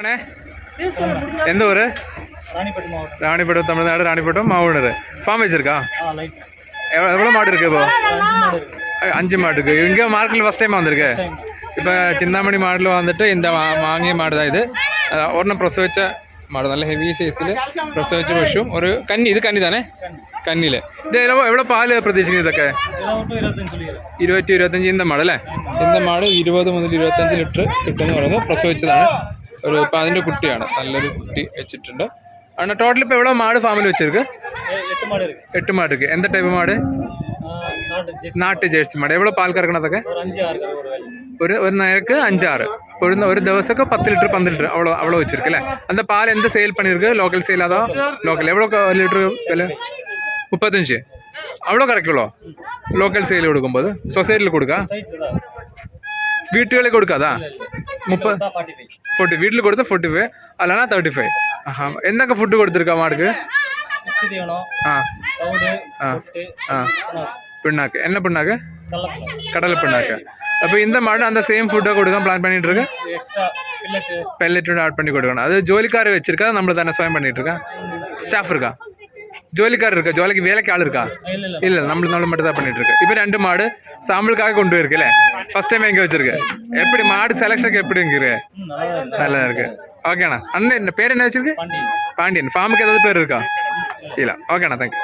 அண்ணே எந்த ஊர் ராணிப்பட்டம் தமிழ்நாடு ராணிப்பட்டம் மாவூனர் ഫാം വെച്ചിരിക്കാ? எவ்வளோ எவ்வளோ மாடு இருக்குது இப்போ அஞ்சு மாடு இருக்குது இங்கே மார்க்கெட்டில் ஃபஸ்ட் டைம் வந்திருக்கு ചിന്താമണി മാഡിൽ വന്നിട്ട് ഇന്ത വാങ്ങിയ മാടാ ഇത്. ഒരെണ്ണം പ്രസവിച്ച മാട് നല്ല ഹെവി സൈസിൽ പ്രസവിച്ച പശുവും ഒരു കന്നി. ഇത് കന്നി തന്നെ കന്നിയിൽ. ഇത് എവിടെ പാൽ പ്രതീക്ഷിക്കുന്നത് ഇതൊക്കെ? ഇരുപത്തി ഇരുപത്തഞ്ച് ഇന്ത മാട് അല്ലേ? ഇന്ത മാട് ഇരുപത് മുതൽ ഇരുപത്തഞ്ച് ലിറ്റർ കിട്ടുന്ന പറയുന്നത് പ്രസവിച്ചതാണ്. ഒരു അതിന്റെ കുട്ടിയാണ്. നല്ലൊരു കുട്ടി വെച്ചിട്ടുണ്ട്. ஆனால் ടോട്ടൽ இப்போ എവിടെ മാട് ഫാമിൽ வச்சிருக்கு എട്ട് മാട് இருக்கு எட்டு മാട്? இருக்கு നാട്ട് ജേഴ്സി മാട്. എവിടെ പാൽ കറക്കണതൊക്കെ? ഒരു ഒരു നേരക്ക് അഞ്ചാറ്. ഒരു ഒരു ദിവസമൊക്കെ പത്ത് ലിറ്റർ പന്ത്രണ്ട് ലിറ്റർ അവളോ അവളോ വെച്ചിരിക്കും അല്ലേ? അന്ത പാൽ എന്ത് സെയിൽ പണിയിരിക്കും ലോക്കൽ സെയിൽ അതോ ലോക്കൽ എവിടെ ലിറ്റർ വില? മുപ്പത്തഞ്ച്. അവളോ കറക്കുള്ളോ? ലോക്കൽ സെയിൽ കൊടുക്കുമ്പോൾ സൊസൈറ്റിയിൽ കൊടുക്കാം? വീട്ടുകളിൽ കൊടുക്കാതാ முப்பது ஃபோர்ட்டி வீட்டில் கொடுத்தா ஃபோர்ட்டி ஃபைவ் அல்லனா தேர்ட்டி ஃபைவ் ஆஹா என்னக்கா ஃபுட்டு கொடுத்துருக்கா மாடுக்கு ஆ. ஆ. ஆ. பின்னாக்கு என்ன பின்னாக்கு கடலை பின்னாக்கு அப்போ இந்த மாடு அந்த சேம் ஃபுட்டை கொடுக்க பிளான் பண்ணிட்டு இருக்கு பெல்லெட்டு ஆட் பண்ணி கொடுக்கணும். அது ஜோலிக்கார வச்சிருக்கா? நம்மள தானே சுயம் பண்ணிட்டு இருக்கா ஸ்டாஃப் இருக்கா? ஜோலிக்கார் இருக்கா? ஜோலிக்கு வேலைக்கு ஆள் இருக்கா இல்லை இல்லை. இல்ல நம்மள மட்டும் தான் பண்ணிட்டு இருக்கு இப்போ ரெண்டு மாடு சாம்பிளுக்காக கொண்டு போயிருக்குல்ல? ஃபர்ஸ்ட் டைம் எங்க வச்சிருக்கு? எப்படி மாடு செலக்ஷனுக்கு எப்படி இருக்கு நல்லா இருக்கு. ஓகேண்ணா அண்ணன் பேர் என்ன வச்சிருக்கு? பாண்டி பாண்டியன். ஃபார்முக்கு ஏதாவது பேர் இருக்கா? இல்ல. ஓகேண்ணா தேங்க்யூ